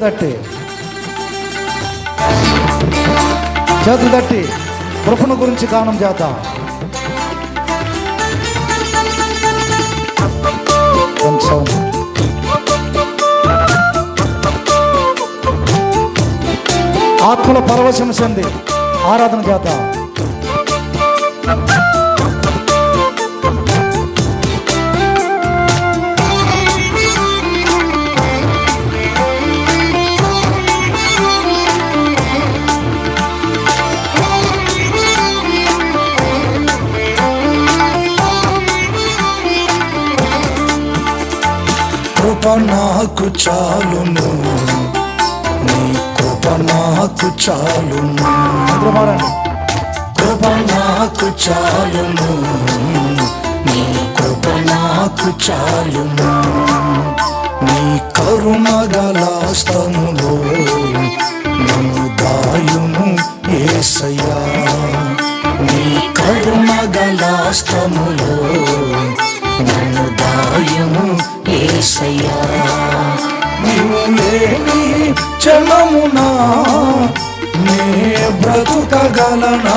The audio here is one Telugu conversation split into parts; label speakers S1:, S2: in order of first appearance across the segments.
S1: తట్టి చేతులు తట్టి కృపణ గురించి గానం చేద్దాం కొంచెం. ఆత్మల పరవశం చెంది ఆరాధన చేద్దాం
S2: కృప నాకు చాలును. నీ కృప నాకు చాలును. కృప నాకు చాలును. నీ కృప నాకు చాలును. నీ కరుణ గలాస్తములో నన్ను దాయును ఏసయ్యా. నీ కరుణ గలాస్తములో నన్ను దాయును లేని చలమునా నే బ్రతుకగలనా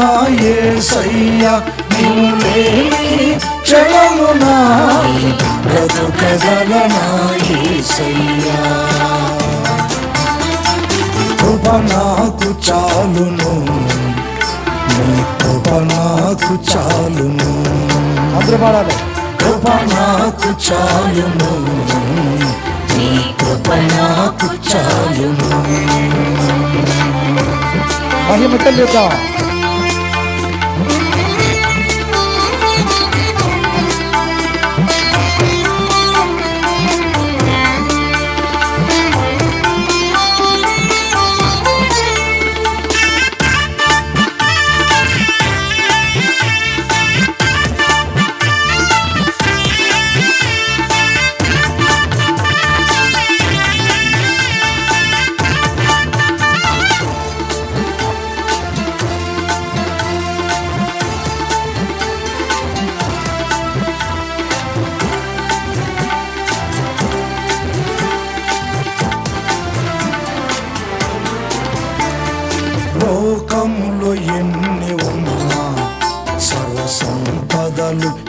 S2: ఏసయ్యా? నీవు లేని చలమునా బ్రతుకగలనా ఏసయ్యా? కృప నాకు చాలును నీ కృప నాకు చాలును.
S1: అందరూ పాడాలి
S2: కృప నాకు చాలును. నీ కృప నాకు చాలును.
S1: మహిమ చెల్లిద్దాం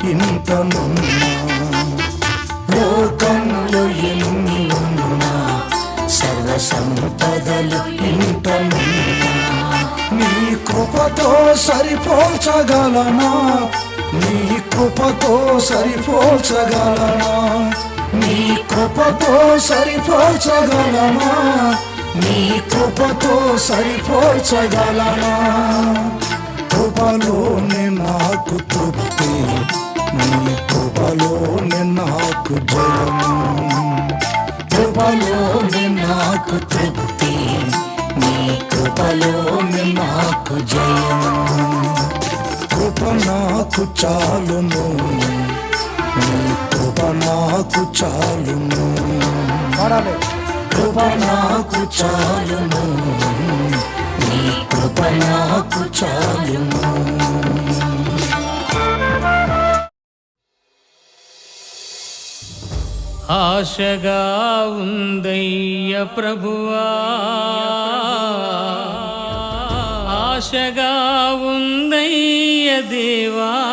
S2: ఇంతనున్నా లోకంలో ఎన్ని ఉన్నా సర్వ సంపదలు ఇంతనున్నా నీ కృపతో సరిపోల్చగలనా? నీ కృపతో సరిపోల్చగలనా? నీ కృపతో సరిపోల్చగలనా? నీ కృపతో సరిపోల్చగలనా? కృపలోనే నాకు తృప్తి. నీ కృపలోనే నాకు జయము కృపలోనే నాకు తృప్తి. నీ కృపలోనే నాకు జయము కృప నాకు చాలును. నీ కృప నాకు చాలును. కృప నాకు చాలును. నీ కృప నాకు
S3: ఆశగా ఉందయ్య ప్రభువా. ఆశగా ఉందయ్య దేవా.